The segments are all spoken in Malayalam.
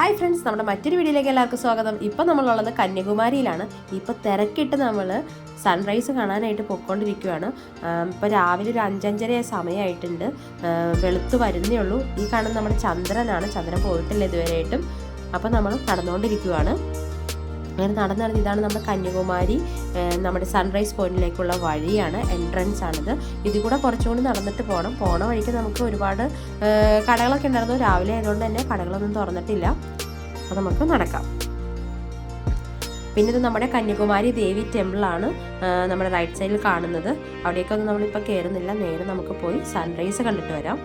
ഹായ് ഫ്രണ്ട്സ് നമ്മുടെ മറ്റൊരു വീഡിയോയിലേക്ക് എല്ലാവർക്കും സ്വാഗതം. ഇപ്പം നമ്മളുള്ളത് കന്യാകുമാരിയിലാണ്. ഇപ്പോൾ തിരക്കിട്ട് നമ്മൾ സൺറൈസ് കാണാനായിട്ട് പൊയ്ക്കൊണ്ടിരിക്കുകയാണ് ഇപ്പോൾ രാവിലെ ഒരു അഞ്ചഞ്ചര സമയമായിട്ടുണ്ട് വെളുത്ത് വരുന്നേ ഉള്ളൂ. ഈ കാണുന്ന നമ്മുടെ ചന്ദ്രനാണ്. ചന്ദ്രൻ പോയിട്ടില്ല ഇതുവരെയായിട്ടും. അപ്പോൾ നമ്മൾ നടന്നുകൊണ്ടിരിക്കുകയാണ് അങ്ങനെ നടന്ന് ഇതാണ് നമ്മുടെ കന്യാകുമാരി നമ്മുടെ സൺറൈസ് പോയിന്റിലേക്കുള്ള വഴിയാണ് എൻട്രൻസ് ആണിത്. ഇതിൽ കൂടെ കുറച്ചുകൂടി നടന്നിട്ട് പോകണം പോണ വഴിക്ക് നമുക്ക് ഒരുപാട് കടകളൊക്കെ ഉണ്ടായിരുന്നു. രാവിലെ ആയതുകൊണ്ട് തന്നെ കടകളൊന്നും തുറന്നിട്ടില്ല. അപ്പോൾ നമുക്ക് നടക്കാം. പിന്നെ ഇത് നമ്മുടെ കന്യാകുമാരി ദേവി ടെമ്പിളാണ് നമ്മുടെ റൈറ്റ് സൈഡിൽ കാണുന്നത്. അവിടേക്കൊന്നും നമ്മളിപ്പോൾ കയറുന്നില്ല നേരെ നമുക്ക് പോയി സൺറൈസ് കണ്ടിട്ട് വരാം.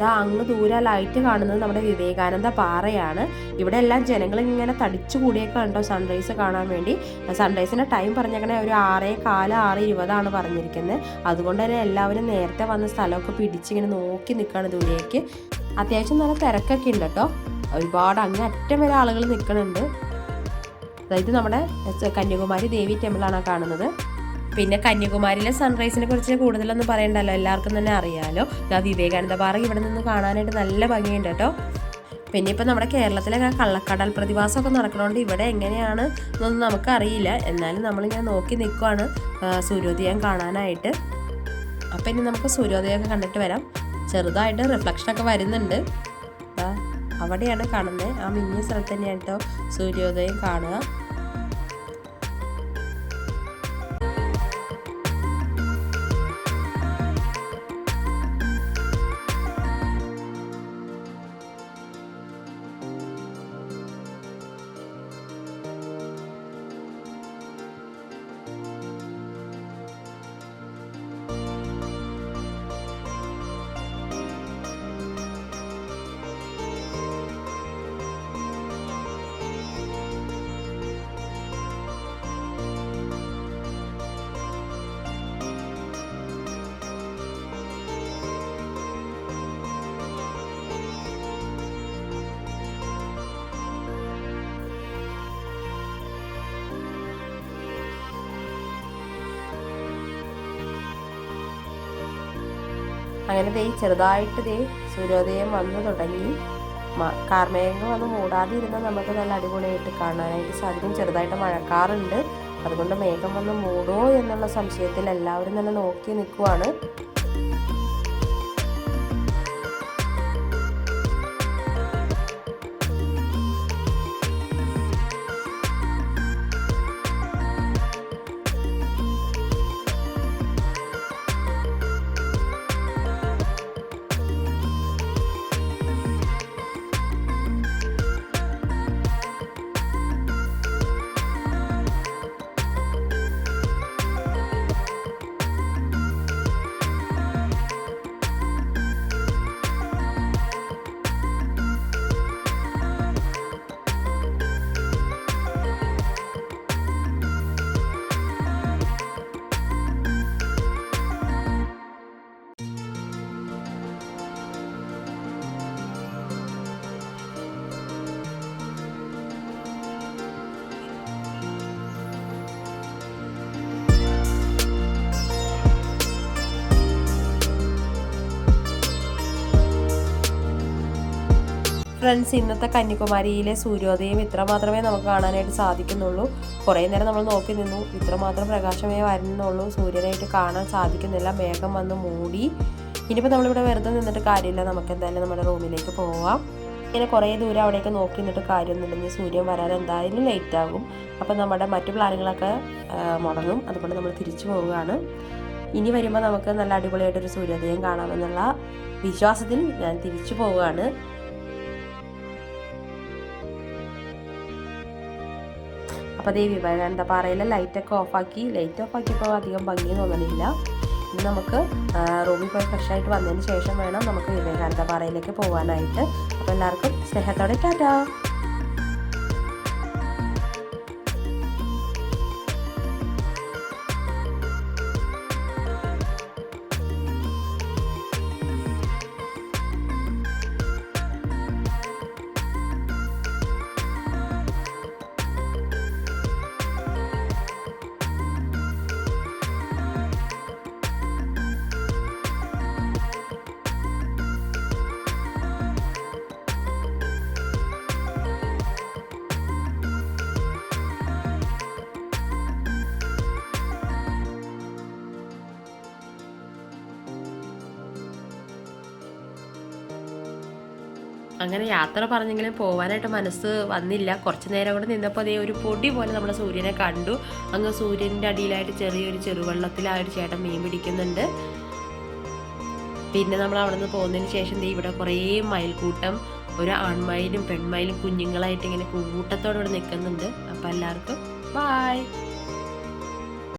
ഇതാ അങ്ങ് ദൂരെ ലൈറ്റ് കാണുന്നത് നമ്മുടെ വിവേകാനന്ദ പാറയാണ്. ഇവിടെ എല്ലാം ജനങ്ങൾ ഇങ്ങനെ തടിച്ചു കൂടിയൊക്കെ ഉണ്ടോ സൺറൈസ് കാണാൻ വേണ്ടി? സൺറൈസിന്റെ ടൈം പറഞ്ഞേക്കണേ ഒരു ആറേ കാല ആറ് ഇരുപതാണ് പറഞ്ഞിരിക്കുന്നത് അതുകൊണ്ട് തന്നെ എല്ലാവരും നേരത്തെ വന്ന സ്ഥലമൊക്കെ പിടിച്ചിങ്ങനെ നോക്കി നിൽക്കുകയാണ് ദൂരേക്ക്. അത്യാവശ്യം നല്ല തിരക്കൊക്കെ ഉണ്ട് കേട്ടോ. ഒരുപാട് അങ്ങ് അറ്റം വരെ ആളുകൾ നിൽക്കുന്നുണ്ട് അതായത് നമ്മുടെ കന്യാകുമാരി ദേവി ടെമ്പിളാണ് കാണുന്നത്. പിന്നെ കന്യാകുമാരിയിലെ സൺറൈസിനെ കുറിച്ച് കൂടുതലൊന്നും പറയണ്ടല്ലോ. എല്ലാവർക്കും തന്നെ അറിയാലോ. ആ വിവേകാനന്ദ പാറ ഇവിടെ നിന്ന് കാണാനായിട്ട് നല്ല ഭംഗിയുണ്ട് കേട്ടോ. പിന്നെ ഇപ്പം നമ്മുടെ കേരളത്തിലെ കള്ളക്കടൽ പ്രതിഭാസമൊക്കെ നടക്കണോണ്ട് ഇവിടെ എങ്ങനെയാണ് എന്നൊന്നും നമുക്കറിയില്ല. എന്നാലും നമ്മളിങ്ങനെ നോക്കി നിൽക്കുവാണ് സൂര്യോദയം കാണാനായിട്ട്. അപ്പം ഇനി നമുക്ക് സൂര്യോദയമൊക്കെ കണ്ടിട്ട് വരാം. ചെറുതായിട്ട് റിഫ്ലക്ഷനൊക്കെ വരുന്നുണ്ട്. അവിടെയാണ് കാണുന്നത് ആ മിന്നിയ സ്ഥലത്ത് തന്നെയാണ് കേട്ടോ സൂര്യോദയം കാണുക. അങ്ങനെ ദേ ചെറുതായിട്ട് ദേ സൂര്യോദയം വന്നു തുടങ്ങി. കാർമേഘം വന്ന് മൂടാതെ ഇരുന്നാൽ നമുക്ക് നല്ല അടിപൊളിയായിട്ട് കാണാനായിട്ട് സാധിക്കും. ചെറുതായിട്ട് മഴക്കാറുണ്ട്. അതുകൊണ്ട് മേഘം വന്ന് മൂടോ എന്നുള്ള സംശയത്തിൽ എല്ലാവരും തന്നെ നോക്കി നിൽക്കുവാണ്. ഫ്രണ്ട്സ് ഇന്നത്തെ കന്യാകുമാരിയിലെ സൂര്യോദയം ഇത്ര മാത്രമേ നമുക്ക് കാണാനായിട്ട് സാധിക്കുന്നുള്ളൂ. കുറേ നേരം നമ്മൾ നോക്കി നിന്നു. ഇത്രമാത്രം പ്രകാശമേ വരുന്നുള്ളൂ. സൂര്യനായിട്ട് കാണാൻ സാധിക്കുന്നില്ല. മേഘം വന്ന് മൂടി. ഇനിയിപ്പോൾ നമ്മളിവിടെ വെറുതെ നിന്നിട്ട് കാര്യമില്ല. നമുക്ക് എന്തായാലും നമ്മുടെ റൂമിലേക്ക് പോവാം. ഇങ്ങനെ കുറേ ദൂരം അവിടേക്ക് നോക്കി നിന്നിട്ട് കാര്യമൊന്നുമില്ലെങ്കിൽ സൂര്യൻ വരാൻ എന്തായാലും ലേറ്റ് ആകും. അപ്പോൾ നമ്മുടെ മറ്റു പ്ലാനുകളൊക്കെ മുടങ്ങും. അതുകൊണ്ട് നമ്മൾ തിരിച്ചു പോവുകയാണ്. ഇനി വരുമ്പോൾ നമുക്ക് നല്ല അടിപൊളിയായിട്ടൊരു സൂര്യോദയം കാണാമെന്നുള്ള വിശ്വാസത്തിൽ ഞാൻ തിരിച്ചു പോവുകയാണ്. അപ്പോൾ അതേ വിവേകാനന്ദ പാറയിലെ? ലൈറ്റൊക്കെ ഓഫാക്കി. ലൈറ്റ് ഓഫാക്കിയപ്പോൾ അധികം ഭംഗി തോന്നണില്ല. ഇനി നമുക്ക് റൂമിൽ പോയി ഫ്രഷ് ആയിട്ട് വന്നതിന് ശേഷം വേണം നമുക്ക് വിവേകാനന്ദ പാറയിലേക്ക് പോകാനായിട്ട് അപ്പോൾ എല്ലാവർക്കും സ്നേഹത്തോടെ ടാറ്റാ. അങ്ങനെ യാത്ര പറഞ്ഞെങ്കിലും പോകാനായിട്ട് മനസ്സ് വന്നില്ല. കുറച്ച് നേരം കൂടെ നിന്നപ്പോൾ അതേ ഒരു പൊടി പോലെ നമ്മൾ സൂര്യനെ കണ്ടു. അങ്ങ് സൂര്യന്റെ അടിയിലായിട്ട് ചെറിയൊരു ചെറുവെള്ളത്തിൽ ആ ഒരു ചേട്ടൻ മീൻ പിടിക്കുന്നുണ്ട്. പിന്നെ നമ്മൾ അവിടെ നിന്ന് പോകുന്നതിന് ശേഷം ഇവിടെ കുറേ മയിൽക്കൂട്ടം ഒരു ആൺമയിലും പെൺമയിലും കുഞ്ഞുങ്ങളായിട്ട് ഇങ്ങനെ കൂട്ടത്തോടെ ഇവിടെ നിൽക്കുന്നുണ്ട്. അപ്പോൾ എല്ലാവർക്കും ബായ്